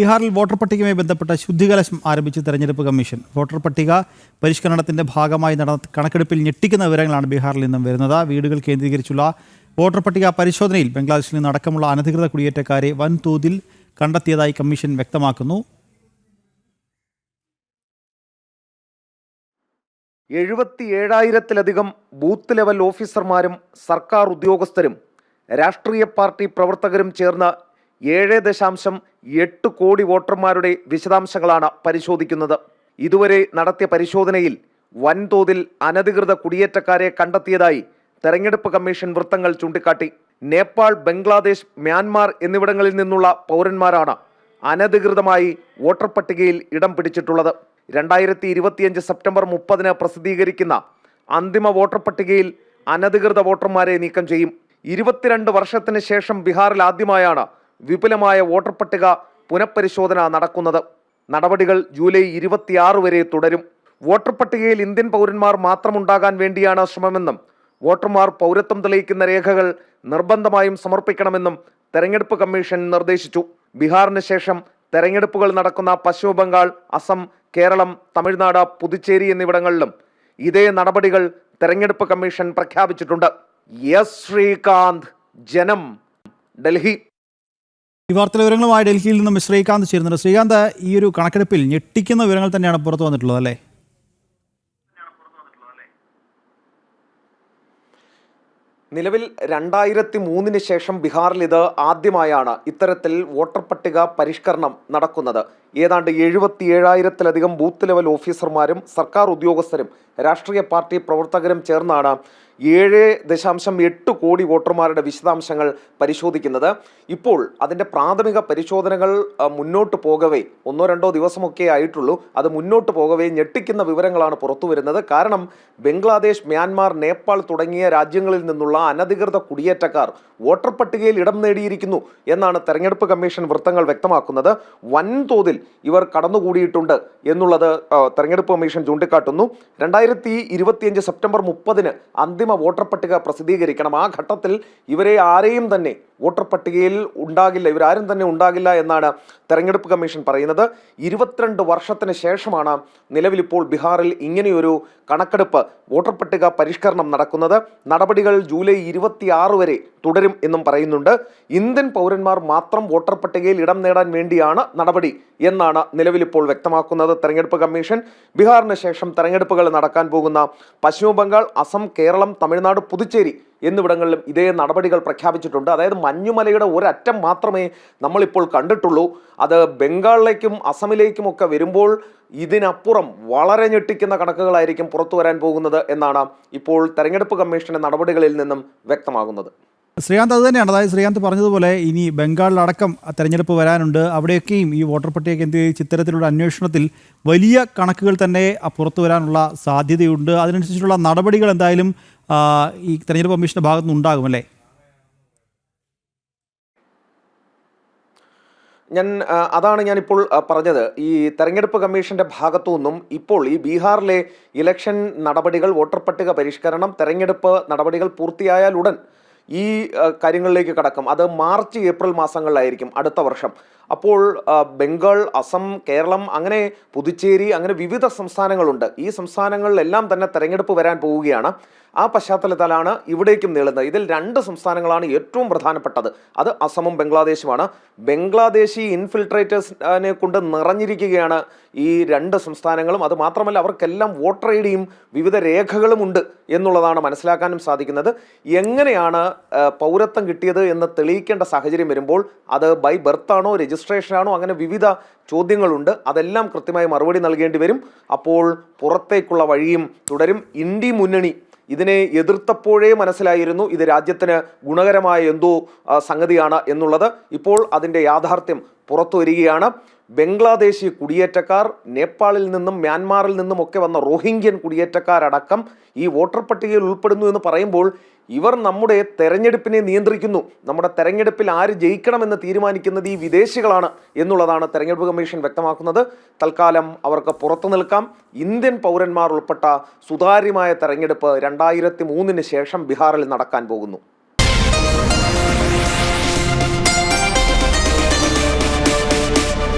ബീഹാറിൽ വോട്ടർ പട്ടികയുമായി ബന്ധപ്പെട്ട ശുദ്ധികലശം ആരംഭിച്ച് തെരഞ്ഞെടുപ്പ് കമ്മീഷൻ. വോട്ടർ പട്ടിക പരിഷ്കരണത്തിന്റെ ഭാഗമായി നടന്ന കണക്കെടുപ്പിൽ ഞെട്ടിക്കുന്ന വിവരങ്ങളാണ് ബീഹാറിൽ നിന്നും വരുന്നത്. വീടുകൾ കേന്ദ്രീകരിച്ചുള്ള വോട്ടർ പട്ടിക പരിശോധനയിൽ ബംഗ്ലാദേശിൽ നിന്ന് അടക്കമുള്ള അനധികൃത കുടിയേറ്റക്കാരെ വൻതോതിൽ കണ്ടെത്തിയതായി കമ്മീഷൻ വ്യക്തമാക്കുന്നു. എഴുപത്തിയേഴായിരത്തിലധികം ബൂത്ത് ലെവൽ ഓഫീസർമാരും സർക്കാർ ഉദ്യോഗസ്ഥരും രാഷ്ട്രീയ പാർട്ടി പ്രവർത്തകരും ചേർന്ന് ഏഴ് ദശാംശം എട്ട് കോടി വോട്ടർമാരുടെ വിശദാംശങ്ങളാണ് പരിശോധിക്കുന്നത്. ഇതുവരെ നടത്തിയ പരിശോധനയിൽ വൻതോതിൽ അനധികൃത കുടിയേറ്റക്കാരെ കണ്ടെത്തിയതായി തെരഞ്ഞെടുപ്പ് കമ്മീഷൻ വൃത്തങ്ങൾ ചൂണ്ടിക്കാട്ടി. നേപ്പാൾ ബംഗ്ലാദേശ് മ്യാൻമാർ എന്നിവിടങ്ങളിൽ നിന്നുള്ള പൗരന്മാരാണ് അനധികൃതമായി വോട്ടർ പട്ടികയിൽ ഇടം പിടിച്ചിട്ടുള്ളത്. രണ്ടായിരത്തി ഇരുപത്തിയഞ്ച് സെപ്റ്റംബർ മുപ്പതിന് പ്രസിദ്ധീകരിക്കുന്ന അന്തിമ വോട്ടർ പട്ടികയിൽ അനധികൃത വോട്ടർമാരെ നീക്കം ചെയ്യും. ഇരുപത്തിരണ്ട് വർഷത്തിന് ശേഷം ബീഹാറിൽ ആദ്യമായാണ് വിപുലമായ വോട്ടർ പട്ടിക പുനഃപരിശോധന നടക്കുന്നത്. നടപടികൾ ജൂലൈ ഇരുപത്തിയാറ് വരെ തുടരും. വോട്ടർ പട്ടികയിൽ ഇന്ത്യൻ പൗരന്മാർ മാത്രമുണ്ടാകാൻ വേണ്ടിയാണ് ശ്രമമെന്നും വോട്ടർമാർ പൗരത്വം തെളിയിക്കുന്ന രേഖകൾ നിർബന്ധമായും സമർപ്പിക്കണമെന്നും തെരഞ്ഞെടുപ്പ് കമ്മീഷൻ നിർദ്ദേശിച്ചു. ബീഹാറിന് ശേഷം തെരഞ്ഞെടുപ്പുകൾ നടക്കുന്ന പശ്ചിമ ബംഗാൾ അസം കേരളം തമിഴ്നാട് പുതുച്ചേരി എന്നിവിടങ്ങളിലും ഇതേ നടപടികൾ തെരഞ്ഞെടുപ്പ് കമ്മീഷൻ പ്രഖ്യാപിച്ചിട്ടുണ്ട്. എസ് ശ്രീകാന്ത് ജനം ഡൽഹി. ഈ വാർത്ത വിവരങ്ങളുമായി ഡൽഹിയിൽ നിന്നും ശ്രീകാന്ത് ചേരുന്നുണ്ട്. ശ്രീകാന്ത് ഈ ഒരു കണക്കെടുപ്പിൽ ഞെട്ടിക്കുന്ന വിവരങ്ങൾ തന്നെയാണ് പുറത്തു വന്നിട്ടുള്ളത് അല്ലേ? നിലവിൽ രണ്ടായിരത്തി മൂന്നിന് ശേഷം ബീഹാറിൽ ഇത് ആദ്യമായാണ് ഇത്തരത്തിൽ വോട്ടർ പട്ടിക പരിഷ്കരണം നടക്കുന്നത്. ഏതാണ്ട് എഴുപത്തി ഏഴായിരത്തിലധികം ബൂത്ത് ലെവൽ ഓഫീസർമാരും സർക്കാർ ഉദ്യോഗസ്ഥരും രാഷ്ട്രീയ പാർട്ടി പ്രവർത്തകരും ചേർന്നാണ് ഏഴ് ദശാംശം എട്ട് കോടി വോട്ടർമാരുടെ വിശദാംശങ്ങൾ പരിശോധിക്കുന്നത്. ഇപ്പോൾ അതിന്റെ പ്രാഥമിക പരിശോധനകൾ മുന്നോട്ട് പോകവേ ഒന്നോ രണ്ടോ ദിവസമൊക്കെ ആയിട്ടുള്ളൂ. അത് മുന്നോട്ട് പോകവേ ഞെട്ടിക്കുന്ന വിവരങ്ങളാണ് പുറത്തു വരുന്നത്. കാരണം ബംഗ്ലാദേശ് മ്യാൻമാർ നേപ്പാൾ തുടങ്ങിയ രാജ്യങ്ങളിൽ നിന്നുള്ള അനധികൃത കുടിയേറ്റക്കാർ വോട്ടർ പട്ടികയിൽ ഇടം നേടിയിരിക്കുന്നു എന്നാണ് തെരഞ്ഞെടുപ്പ് കമ്മീഷൻ വൃത്തങ്ങൾ വ്യക്തമാക്കുന്നത്. വൻതോതിൽ ഇവർ കടന്നുകൂടിയിട്ടുണ്ട് എന്നുള്ളത് തെരഞ്ഞെടുപ്പ് കമ്മീഷൻ ചൂണ്ടിക്കാട്ടുന്നു. രണ്ടായിരത്തി ഇരുപത്തിയഞ്ച് സെപ്റ്റംബർ മുപ്പതിന് അന്തിമ വോട്ടർ പട്ടിക പ്രസിദ്ധീകരിക്കണം. ആ ഘട്ടത്തിൽ ഇവരെ ആരെയും തന്നെ വോട്ടർ പട്ടികയിൽ ഉണ്ടാകില്ല ഇവരാരും തന്നെ ഉണ്ടാകില്ല എന്നാണ് തെരഞ്ഞെടുപ്പ് കമ്മീഷൻ പറയുന്നത്. ഇരുപത്തിരണ്ട് വർഷത്തിന് ശേഷമാണ് നിലവിലിപ്പോൾ ബീഹാറിൽ ഇങ്ങനെയൊരു കണക്കെടുപ്പ് വോട്ടർ പട്ടിക പരിഷ്കരണം നടക്കുന്നത്. നടപടികൾ ജൂലൈ ഇരുപത്തിയാറ് വരെ തുടരും എന്നും പറയുന്നുണ്ട്. ഇന്ത്യൻ പൗരന്മാർ മാത്രം വോട്ടർ പട്ടികയിൽ ഇടം നേടാൻ വേണ്ടിയാണ് നടപടി എന്നാണ് നിലവിലിപ്പോൾ വ്യക്തമാക്കുന്നത് തെരഞ്ഞെടുപ്പ് കമ്മീഷൻ. ബീഹാറിന് ശേഷം തെരഞ്ഞെടുപ്പുകൾ നടക്കാൻ പോകുന്ന പശ്ചിമ ബംഗാൾ അസം കേരളം തമിഴ്നാട് പുതുച്ചേരി എന്നിവിടങ്ങളിലും ഇതേ നടപടികൾ പ്രഖ്യാപിച്ചിട്ടുണ്ട്. അതായത് മഞ്ഞുമലയുടെ ഒരറ്റം മാത്രമേ നമ്മളിപ്പോൾ കണ്ടിട്ടുള്ളൂ. അത് ബംഗാളിലേക്കും അസമിലേക്കും ഒക്കെ വരുമ്പോൾ ഇതിനപ്പുറം വളരെ ഞെട്ടിക്കുന്ന കണക്കുകളായിരിക്കും പുറത്തു വരാൻ പോകുന്നത് എന്നാണ് ഇപ്പോൾ തെരഞ്ഞെടുപ്പ് കമ്മീഷന്റെ നടപടികളിൽ നിന്നും വ്യക്തമാകുന്നത്. ശ്രീകാന്ത് അത് തന്നെയാണ്. അതായത് ശ്രീകാന്ത് പറഞ്ഞതുപോലെ ഇനി ബംഗാളിലടക്കം തെരഞ്ഞെടുപ്പ് വരാനുണ്ട്. അവിടെയൊക്കെയും ഈ വോട്ടർ പട്ടിക കേന്ദ്രീകരിച്ച് ഇത്തരത്തിലുള്ള അന്വേഷണത്തിൽ വലിയ കണക്കുകൾ തന്നെ പുറത്തു വരാനുള്ള സാധ്യതയുണ്ട്. അതിനനുസരിച്ചുള്ള നടപടികൾ എന്തായാലും ഈ തെരഞ്ഞെടുപ്പ് കമ്മീഷന്റെ ഭാഗത്തുനിന്ന് ഉണ്ടാകും അല്ലേ? ഞാൻ അതാണ് ഞാനിപ്പോൾ പറഞ്ഞത്. ഈ തെരഞ്ഞെടുപ്പ് കമ്മീഷന്റെ ഭാഗത്തു നിന്നും ഇപ്പോൾ ഈ ബീഹാറിലെ ഇലക്ഷൻ നടപടികൾ വോട്ടർ പട്ടിക പരിഷ്കരണം തെരഞ്ഞെടുപ്പ് നടപടികൾ പൂർത്തിയായാൽ ഉടൻ ഈ കാര്യങ്ങളിലേക്ക് കടക്കും. അത് മാർച്ച് ഏപ്രിൽ മാസങ്ങളിലായിരിക്കും അടുത്ത വർഷം. അപ്പോൾ ബംഗാൾ അസം കേരളം അങ്ങനെ പുതുച്ചേരി അങ്ങനെ വിവിധ സംസ്ഥാനങ്ങളുണ്ട്. ഈ സംസ്ഥാനങ്ങളിലെല്ലാം തന്നെ തെരഞ്ഞെടുപ്പ് വരാൻ പോവുകയാണ്. ആ പശ്ചാത്തലത്തിലാണ് ഇവിടേക്കും നീളുന്നത്. ഇതിൽ രണ്ട് സംസ്ഥാനങ്ങളാണ് ഏറ്റവും പ്രധാനപ്പെട്ടത്. അത് അസമും ബംഗ്ലാദേശുമാണ്. ബംഗ്ലാദേശി ഇൻഫിൽട്രേറ്റേഴ്സിനെ കൊണ്ട് നിറഞ്ഞിരിക്കുകയാണ് ഈ രണ്ട് സംസ്ഥാനങ്ങളും. അത് മാത്രമല്ല അവർക്കെല്ലാം വോട്ടർ ഐ ഡിയും വിവിധ രേഖകളും ഉണ്ട് എന്നുള്ളതാണ് മനസ്സിലാക്കാനും സാധിക്കുന്നത്. എങ്ങനെയാണ് പൗരത്വം കിട്ടിയത് എന്ന് തെളിയിക്കേണ്ട സാഹചര്യം വരുമ്പോൾ അത് ബൈ ബർത്താണോ രജിസ്ട്രേഷനാണോ? അങ്ങനെ വിവിധ ചോദ്യങ്ങളുണ്ട്. അതെല്ലാം കൃത്യമായി മറുപടി നൽകേണ്ടി വരും. അപ്പോൾ പുറത്തേക്കുള്ള വഴിയും തുടരും. ഇന്ത്യ മുന്നണി ഇതിനെ എതിർത്തപ്പോഴേ മനസ്സിലായിരുന്നു ഇത് രാജ്യത്തിന് ഗുണകരമായ എന്തോ സംഗതിയാണ് എന്നുള്ളത്. ഇപ്പോൾ അതിന്റെ യാഥാർത്ഥ്യം പുറത്തു വരികയാണ് ബംഗ്ലാദേശി കുടിയേറ്റക്കാർ നേപ്പാളിൽ നിന്നും മ്യാൻമാറിൽ നിന്നും ഒക്കെ വന്ന റോഹിംഗ്യൻ കുടിയേറ്റക്കാരടക്കം ഈ വോട്ടർ പട്ടികയിൽ ഉൾപ്പെടുന്നു എന്ന് പറയുമ്പോൾ ഇവർ നമ്മുടെ തെരഞ്ഞെടുപ്പിനെ നിയന്ത്രിക്കുന്നു. നമ്മുടെ തെരഞ്ഞെടുപ്പിൽ ആര് ജയിക്കണമെന്ന് തീരുമാനിക്കുന്നത് ഈ വിദേശികളാണ് എന്നുള്ളതാണ് തെരഞ്ഞെടുപ്പ് കമ്മീഷൻ വ്യക്തമാക്കുന്നത്. തൽക്കാലം അവർക്ക് പുറത്തു നിൽക്കാം. ഇന്ത്യൻ പൗരന്മാർ ഉൾപ്പെട്ട സുതാര്യമായ തെരഞ്ഞെടുപ്പ് രണ്ടായിരത്തി മൂന്നിന് ശേഷം ബീഹാറിൽ നടക്കാൻ പോകുന്നു.